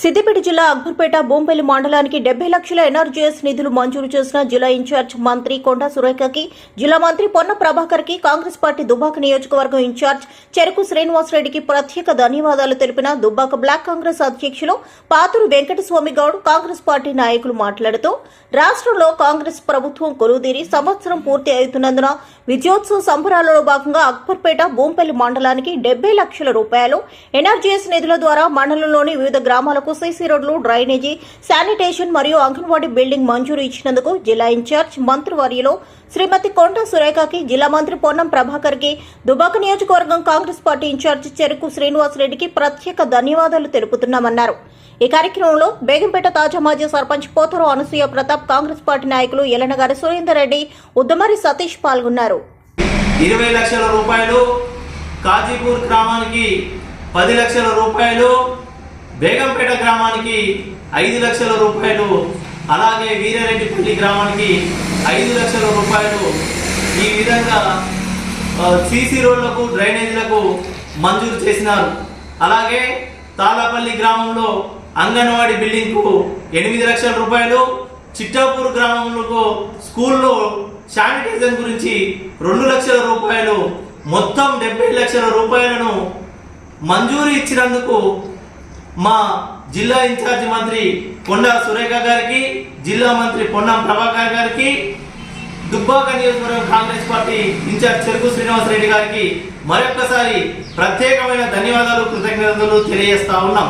సిద్దిపేట జిల్లా అక్బర్పేట బొంబెలి మండలానికి డెబ్బై లక్షల ఎన్ఆర్జీఎస్ నిధులు మంజూరు చేసిన జిల్లా ఇన్ఛార్జ్ మంత్రి కొండా సురేఖకి జిల్లా మంత్రి పొన్న ప్రభాకర్కి కాంగ్రెస్ పార్టీ దుబ్బాక నియోజకవర్గం ఇన్ఛార్జ్ చెరుకు శ్రీనివాసరెడ్డికి ప్రత్యేక ధన్యవాదాలు తెలిపిన దుబ్బాక బ్లాక్ కాంగ్రెస్ అధ్యక్షులు పాతూరు వెంకటస్వామి గౌడ్ కాంగ్రెస్ పార్టీ నాయకులు మాట్లాడుతూ రాష్ట్రంలో కాంగ్రెస్ ప్రభుత్వం కొలువుదీరి సంవత్సరం పూర్తి అవుతున్నందున విజయోత్సవ సంబరాలలో భాగంగా అక్బర్పేట బొంపల్లి మండలానికి డెబ్బై లక్షల రూపాయలు ఎన్ఆర్జీఎస్ నిధుల ద్వారా మండలంలోని వివిధ గ్రామాలకు సీసీ రోడ్లు డ్రైనేజీ శానిటేషన్ మరియు అంగన్వాడీ బిల్డింగ్ మంజూరు ఇచ్చినందుకు జిల్లా ఇన్ఛార్జ్ మంత్రివర్యులు శ్రీమతి కొండ సురేఖకి జిల్లా మంత్రి పొన్నం ప్రభాకర్కి దుబాక నియోజకవర్గం కాంగ్రెస్ పార్టీ ఇన్ఛార్జ్ చెరుకు శ్రీనివాసరెడ్డికి ప్రత్యేక ధన్యవాదాలు తెలుపుతున్నామన్నారు. ఈ కార్యక్రమంలో బేగంపేట తాజా మాజీ సర్పంచ్ పోతరు అనసూయ ప్రతాప్ కాంగ్రెస్ పార్టీ నాయకులు ఎలనగారి సురేందర్ రెడ్డి ఉద్దమరి సతీష్ పాల్గొన్నారు. ఇరవై లక్షల రూపాయలు కాజీపూర్ గ్రామానికి పది లక్షల రూపాయలు బేగంపేట గ్రామానికి ఐదు లక్షల రూపాయలు అలాగే వీరారెడ్డిపల్లి గ్రామానికి ఐదు లక్షల రూపాయలు. ఈ విధంగా సీసీ రోడ్లకు డ్రైనేజీలకు మంజూరు చేసినారు. అలాగే తాళపల్లి గ్రామంలో అంగన్వాడీ బిల్డింగ్కు ఎనిమిది లక్షల రూపాయలు చిట్టాపూర్ గ్రామంలో స్కూల్లో శానిటైజర్ గురించి రెండు లక్షల రూపాయలు మొత్తం డెబ్బై లక్షల రూపాయలను మంజూరు ఇచ్చినందుకు మా జిల్లా ఇన్ఛార్జి మంత్రి కొండా సురేఖ గారికి జిల్లా మంత్రి పొన్నం ప్రభాకర్ గారికి దుబ్బాక నియోజకవర్గం కాంగ్రెస్ పార్టీ ఇన్ఛార్జ్ చెరుకు శ్రీనివాసరెడ్డి గారికి మరొక్కసారి ప్రత్యేకమైన ధన్యవాదాలు కృతజ్ఞతలు తెలియజేస్తా ఉన్నాం.